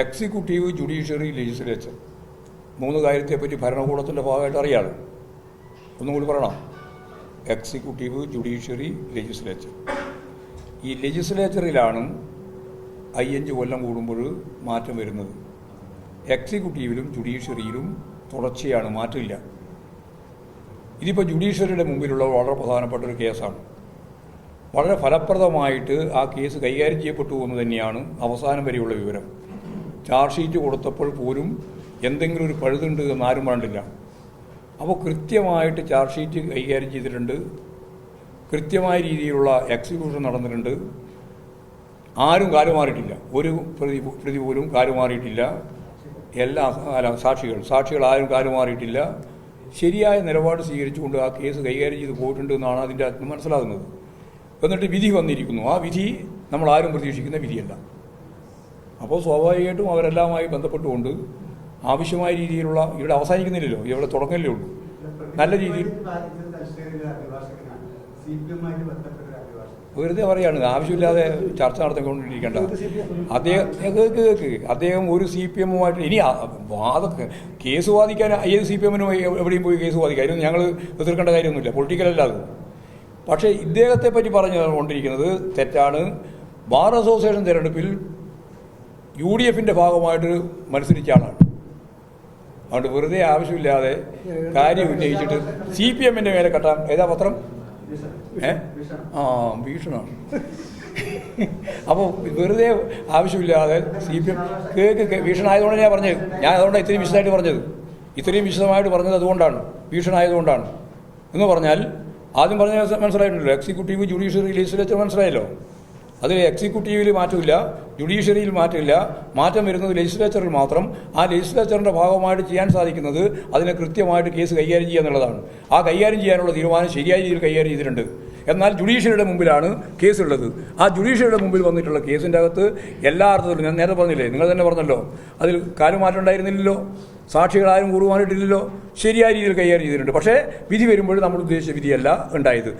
Executive judiciary legislature മൂന്ന് കാര്യത്തെപ്പറ്റി ഭരണകൂടത്തിന്റെ ഭാഗമായിട്ട് അറിയാണ് ഒന്നും കൂടി പറയണം. എക്സിക്യൂട്ടീവ് ജുഡീഷ്യറി ലെജിസ്ലേച്ചർ ഈ ലെജിസ്ലേച്ചറിലാണ് അയ്യഞ്ച് കൊല്ലം കൂടുമ്പോൾ മാറ്റം വരുന്നത്. എക്സിക്യൂട്ടീവിലും ജുഡീഷ്യറിയിലും തുടർച്ചയാണ് മാറ്റമില്ല. ഇതിപ്പോൾ ജുഡീഷ്യറിയുടെ മുമ്പിലുള്ള വളരെ പ്രധാനപ്പെട്ട ഒരു കേസാണ്. വളരെ ഫലപ്രദമായിട്ട് ആ കേസ് കൈകാര്യം ചെയ്യപ്പെട്ടു എന്ന് തന്നെയാണ് അവസാനം വരെയുള്ള വിവരം. ചാർജ് ഷീറ്റ് കൊടുത്തപ്പോൾ പോലും എന്തെങ്കിലും ഒരു പഴുതുണ്ട് എന്ന് ആരും പറഞ്ഞില്ല അപ്പോൾ കൃത്യമായിട്ട് ചാർജ് ഷീറ്റ് കൈകാര്യം ചെയ്തിട്ടുണ്ട്. കൃത്യമായ രീതിയിലുള്ള എക്സിക്യൂഷൻ നടന്നിട്ടുണ്ട്. ആരും കാലുമാറിയിട്ടില്ല ഒരു പ്രതി പ്രതി പോലും കാലുമാറിയിട്ടില്ല എല്ലാ അല്ല സാക്ഷികൾ. സാക്ഷികൾ ആരും കാലുമാറിയിട്ടില്ല ശരിയായ നിലപാട് സ്വീകരിച്ചുകൊണ്ട് ആ കേസ് കൈകാര്യം ചെയ്ത് പോയിട്ടുണ്ട് എന്നാണ് അതിന്റെ മനസ്സിലാകുന്നത്. എന്നിട്ട് വിധി വന്നിരിക്കുന്നു. ആ വിധി നമ്മൾ ആരും പ്രതീക്ഷിക്കുന്ന വിധിയല്ല. അപ്പോൾ സ്വാഭാവികമായിട്ടും അവരെല്ലാമായി ബന്ധപ്പെട്ടുകൊണ്ട് ആവശ്യമായ രീതിയിലുള്ള ഇവിടെ അവസാനിക്കുന്നില്ലല്ലോ ഇവിടെ തുടങ്ങല്ലേ ഉള്ളൂ. നല്ല രീതിയിൽ വെറുതെ പറയാണ് ആവശ്യമില്ലാതെ ചർച്ച നടത്തിക്കൊണ്ടിരിക്കേണ്ട. അദ്ദേഹം കേൾക്ക് കേൾക്ക് അദ്ദേഹം ഒരു സി പി എമ്മുമായിട്ട് ഇനി വാദ കേസ് വാദിക്കാൻ ഏത് സി പി എമ്മിനും എവിടെയും പോയി കേസ് വാദിക്കാം. അതിന് ഞങ്ങൾ എതിർക്കേണ്ട കാര്യമൊന്നുമില്ല പൊളിറ്റിക്കലല്ലാതെ പക്ഷേ ഇദ്ദേഹത്തെ പറ്റി പറഞ്ഞു കൊണ്ടിരിക്കുന്നത് തെറ്റാണ്. ബാർ അസോസിയേഷൻ തിരഞ്ഞെടുപ്പിൽ യു ഡി എഫിന്റെ ഭാഗമായിട്ട് മത്സരിച്ച ആളാണ്. അതുകൊണ്ട് വെറുതെ ആവശ്യമില്ലാതെ കാര്യം ഉന്നയിച്ചിട്ട് സി പി എമ്മിന്റെ മേലെ കെട്ടാം ഏതാ പത്രം? ഏ? ആ ഭീഷണാണ്. അപ്പോൾ വെറുതെ ആവശ്യമില്ലാതെ സി പി എം കേക്ക് ഭീഷണമായതുകൊണ്ട് ഭീഷണായതുകൊണ്ട് ഞാൻ പറഞ്ഞത്. ഞാൻ അതുകൊണ്ടാണ് ഇത്രയും വിശദമായിട്ട് പറഞ്ഞത്. ഇത്രയും വിശദമായിട്ട് പറഞ്ഞത് അതുകൊണ്ടാണ്. ഭീഷണായതുകൊണ്ടാണ്. എന്ന് പറഞ്ഞാൽ ആദ്യം പറഞ്ഞ മനസ്സിലായിട്ടുണ്ടല്ലോ. എക്സിക്യൂട്ടീവ് ജുഡീഷ്യറി ലെജിസ്ലേച്ചർ മനസ്സിലായല്ലോ. അതിൽ എക്സിക്യൂട്ടീവിൽ മാറ്റമില്ല ജുഡീഷ്യറിയിൽ മാറ്റമില്ല മാറ്റം വരുന്നത് ലെജിസ്ലേച്ചറിൽ മാത്രം. ആ ലെജിസ്ലേച്ചറിന്റെ ഭാഗമായിട്ട് ചെയ്യാൻ സാധിക്കുന്നത് അതിനെ കൃത്യമായിട്ട് കേസ് കൈകാര്യം ചെയ്യുക എന്നുള്ളതാണ്. ആ കൈകാര്യം ചെയ്യാനുള്ള തീരുമാനം ശരിയായ രീതിയിൽ കൈകാര്യം ചെയ്തിട്ടുണ്ട്. എന്നാൽ ജുഡീഷ്യറിയുടെ മുമ്പിലാണ് കേസുള്ളത് ആ ജുഡീഷ്യറിയുടെ മുമ്പിൽ വന്നിട്ടുള്ള കേസിന്റെ അകത്ത് എല്ലാ അർത്ഥത്തിലും ഞാൻ നേരത്തെ പറഞ്ഞില്ലേ നിങ്ങൾ തന്നെ പറഞ്ഞല്ലോ അതിൽ കാലുമാറ്റം ഉണ്ടായിരുന്നില്ലല്ലോ സാക്ഷികളാരും കൂറുവാനിട്ടില്ലല്ലോ ശരിയായ രീതിയിൽ കൈകാര്യം ചെയ്തിട്ടുണ്ട്. പക്ഷേ വിധി വരുമ്പോൾ നമ്മൾ ഉദ്ദേശിച്ച വിധിയല്ല ഉണ്ടായത്.